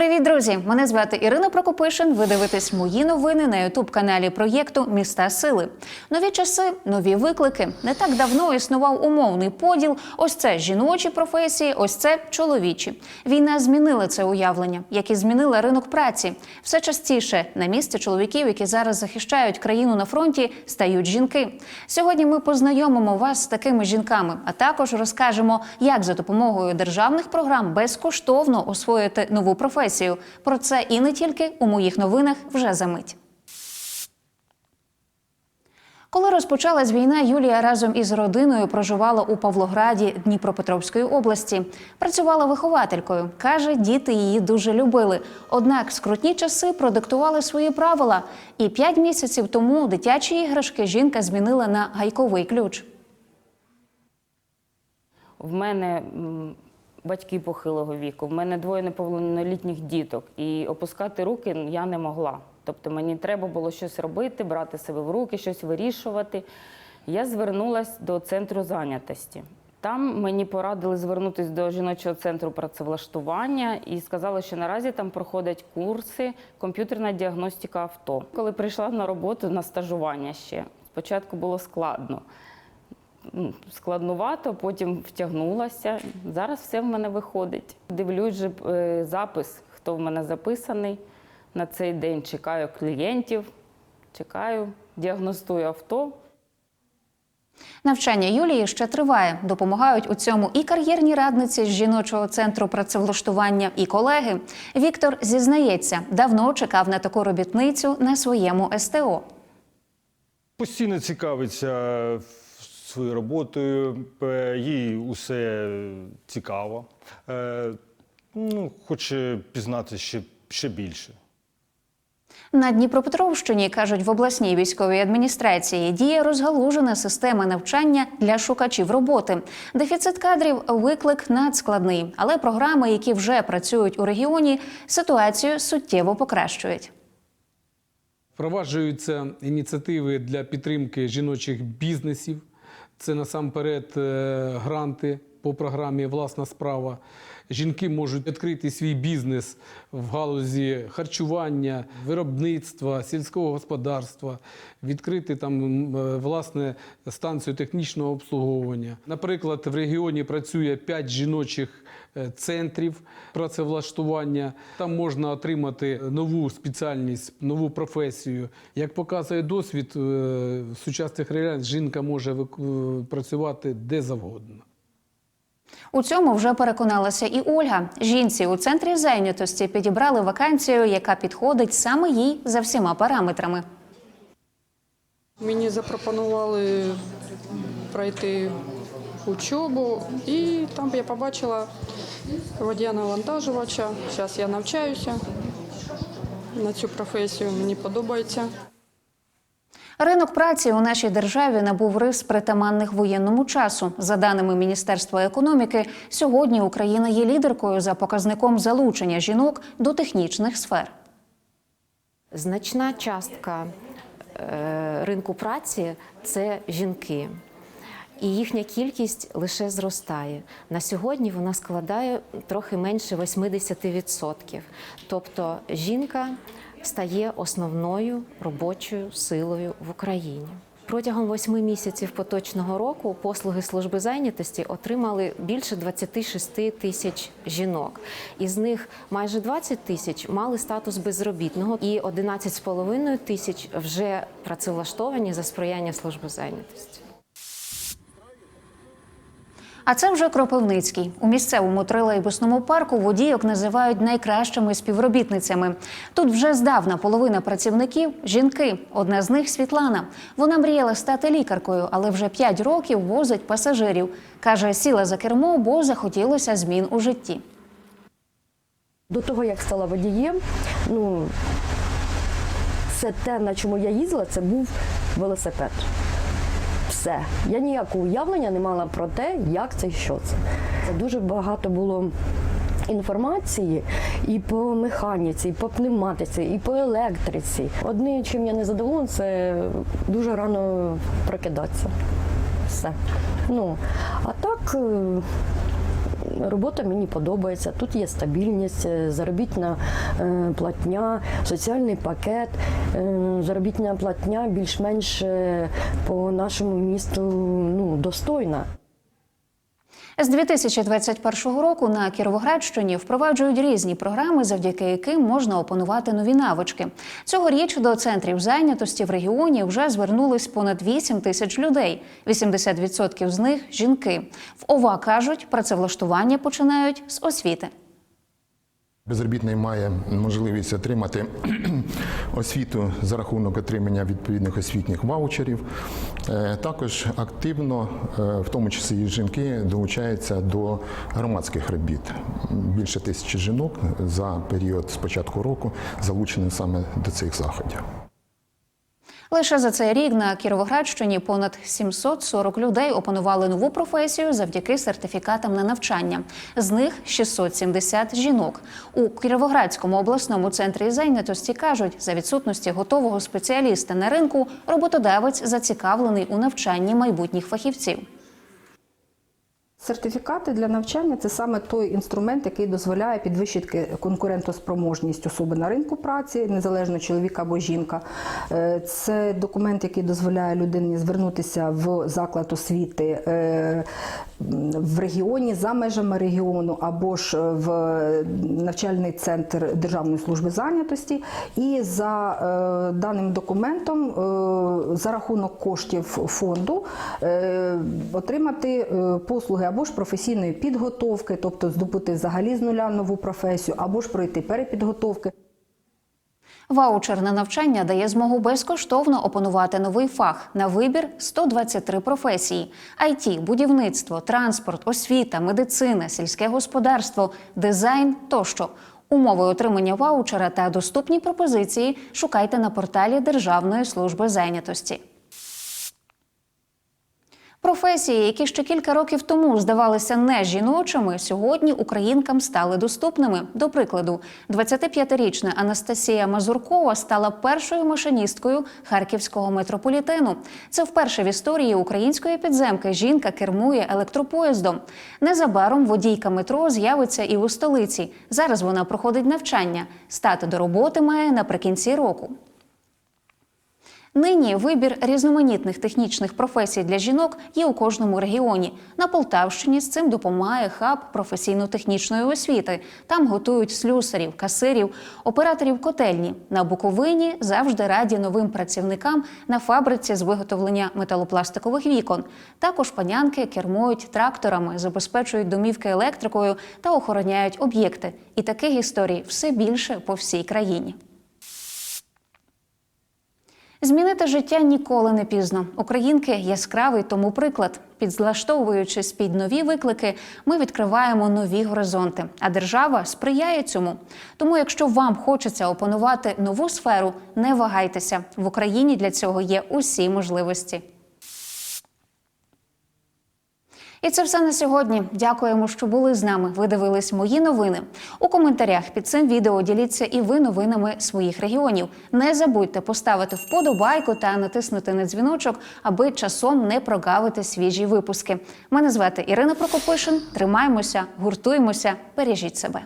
Привіт, друзі! Мене звати Ірина Прокопишин. Ви дивитесь мої новини на ютуб каналі проєкту Міста Сили. Нові часи, нові виклики. Не так давно існував умовний поділ. Ось це жіночі професії, ось це чоловічі. Війна змінила це уявлення, як і змінила ринок праці. Все частіше на місце чоловіків, які зараз захищають країну на фронті, стають жінки. Сьогодні ми познайомимо вас з такими жінками, а також розкажемо, як за допомогою державних програм безкоштовно освоїти нову професію. Про це і не тільки у моїх новинах вже за мить. Коли розпочалась війна, Юлія разом із родиною проживала у Павлограді Дніпропетровської області. Працювала вихователькою. Каже, діти її дуже любили. Однак скрутні часи продиктували свої правила. І п'ять місяців тому дитячі іграшки жінка змінила на гайковий ключ. В мене батьки похилого віку, в мене двоє неповнолітніх діток, і опускати руки я не могла. Тобто мені треба було щось робити, брати себе в руки, щось вирішувати. Я звернулася до центру зайнятості. Там мені порадили звернутися до жіночого центру працевлаштування і сказали, що наразі там проходять курси комп'ютерна діагностика авто. Коли прийшла на роботу на стажування ще, спочатку було складно складнувато, потім втягнулася. Зараз все в мене виходить. Дивлюсь же е, запис, хто в мене записаний на цей день. Чекаю клієнтів, чекаю, діагностую авто. Навчання Юлії ще триває. Допомагають у цьому і кар'єрні радниці з жіночого центру працевлаштування, і колеги. Віктор зізнається, давно чекав на таку робітницю на своєму СТО. Постійно цікавиться своєю роботою, е, їй усе цікаво. Е, Ну, хоче пізнати ще, ще більше. На Дніпропетровщині кажуть в обласній військовій адміністрації діє розгалужена система навчання для шукачів роботи. Дефіцит кадрів виклик надскладний, але програми, які вже працюють у регіоні, ситуацію суттєво покращують. Впроваджуються ініціативи для підтримки жіночих бізнесів. Це насамперед е, гранти по програмі Власна справа. Жінки можуть відкрити свій бізнес в галузі харчування, виробництва, сільського господарства, відкрити там е, власне станцію технічного обслуговування. Наприклад, в регіоні працює 5 жіночих е, центрів працевлаштування. Там можна отримати нову спеціальність, нову професію. Як показує досвід, е, сучасних реаліях жінка може працювати де завгодно. У цьому вже переконалася і Ольга. Жінці у центрі зайнятості підібрали вакансію, яка підходить саме їй за всіма параметрами. Мені запропонували пройти учобу, і там я побачила водія навантажувача. Зараз я навчаюся на цю професію, мені подобається. Ринок праці у нашій державі набув рис притаманних воєнному часу. За даними Міністерства економіки, сьогодні Україна є лідеркою за показником залучення жінок до технічних сфер. Значна частка е, ринку праці це жінки. І їхня кількість лише зростає. На сьогодні вона складає трохи менше 80%. Тобто жінка стає основною робочою силою в Україні. Протягом восьми місяців поточного року послуги служби зайнятості отримали більше 26 тисяч жінок. Із них майже 20 тисяч мали статус безробітного, і 11,5 тисяч вже працевлаштовані за сприяння служби зайнятості. А це вже Кропивницький. У місцевому тролейбусному парку водійок називають найкращими співробітницями. Тут вже здавна половина працівників жінки. Одна з них Світлана. Вона мріяла стати лікаркою, але вже 5 років возить пасажирів. Каже, сіла за кермо, бо захотілося змін у житті. До того, як стала водієм, ну, все те, на чому я їздила, це був велосипед. Все. Я ніякого уявлення не мала про те, як це і що це. Це дуже багато було інформації і по механіці, і по пневматиці, і по електриці. Одне, чим я не задоволена, це дуже рано прокидатися. Все. Ну, а так. Робота мені подобається. Тут є стабільність, е, заробітна е, платня, соціальний пакет, е, заробітна платня більш-менш по нашому місту ну, достойна. З 2021 року на Кіровоградщині впроваджують різні програми, завдяки яким можна опанувати нові навички. Цьогоріч до центрів зайнятості в регіоні вже звернулись понад 8 тисяч людей. 80% з них жінки. В ОВА кажуть, працевлаштування починають з освіти. Безробітний має можливість отримати освіту за рахунок отримання відповідних освітніх ваучерів. Е, Також активно, е, в тому числі і жінки, долучаються до громадських робіт. Більше тисячі жінок за період з початку року залучені саме до цих заходів. Лише за цей рік на Кіровоградщині понад 740 людей опанували нову професію завдяки сертифікатам на навчання. З них 670 жінок. У Кіровоградському обласному центрі зайнятості кажуть, за відсутності готового спеціаліста на ринку роботодавець зацікавлений у навчанні майбутніх фахівців. Сертифікати для навчання це саме той інструмент, який дозволяє підвищити конкурентоспроможність особи на ринку праці, незалежно чоловік або жінка. Е, Це документ, який дозволяє людині звернутися в заклад освіти е, в регіоні за межами регіону або ж в навчальний центр Державної служби зайнятості. І за е, даним документом, е, за рахунок коштів фонду, е, отримати е, послуги або ж професійної підготовки, тобто здобути взагалі з нуля нову професію, або ж пройти перепідготовки. Ваучер на навчання дає змогу безкоштовно опанувати новий фах на вибір 123 професії: IT, будівництво, транспорт, освіта, медицина, сільське господарство, дизайн тощо. Умови отримання ваучера та доступні пропозиції шукайте на порталі Державної служби зайнятості. Професії, які ще кілька років тому здавалися не жіночими, сьогодні українкам стали доступними. До прикладу, 25-річна Анастасія Мазуркова стала першою машиністкою харківського метрополітену. Це вперше в історії української підземки жінка кермує електропоїздом. Незабаром водійка метро з'явиться і у столиці. Зараз вона проходить навчання. Стати до роботи має наприкінці року. Нині вибір різноманітних технічних професій для жінок є у кожному регіоні. На Полтавщині з цим допомагає хаб професійно-технічної освіти. Там готують слюсарів, касирів, операторів котельні. На Буковині завжди раді новим працівникам на фабриці з виготовлення металопластикових вікон. Також панянки кермують тракторами, забезпечують домівки електрикою та охороняють об'єкти. І таких історій все більше по всій країні. Змінити життя ніколи не пізно. Українки яскравий тому приклад. Підзлаштовуючись під нові виклики, ми відкриваємо нові горизонти. А держава сприяє цьому. Тому, якщо вам хочеться опанувати нову сферу, не вагайтеся. В Україні для цього є усі можливості. І це все на сьогодні. Дякуємо, що були з нами. Ви дивились мої новини. У коментарях під цим відео діліться і ви новинами своїх регіонів. Не забудьте поставити вподобайку та натиснути на дзвіночок, аби часом не прогавити свіжі випуски. Мене звати Ірина Прокопишин. Тримаємося, гуртуємося, бережіть себе.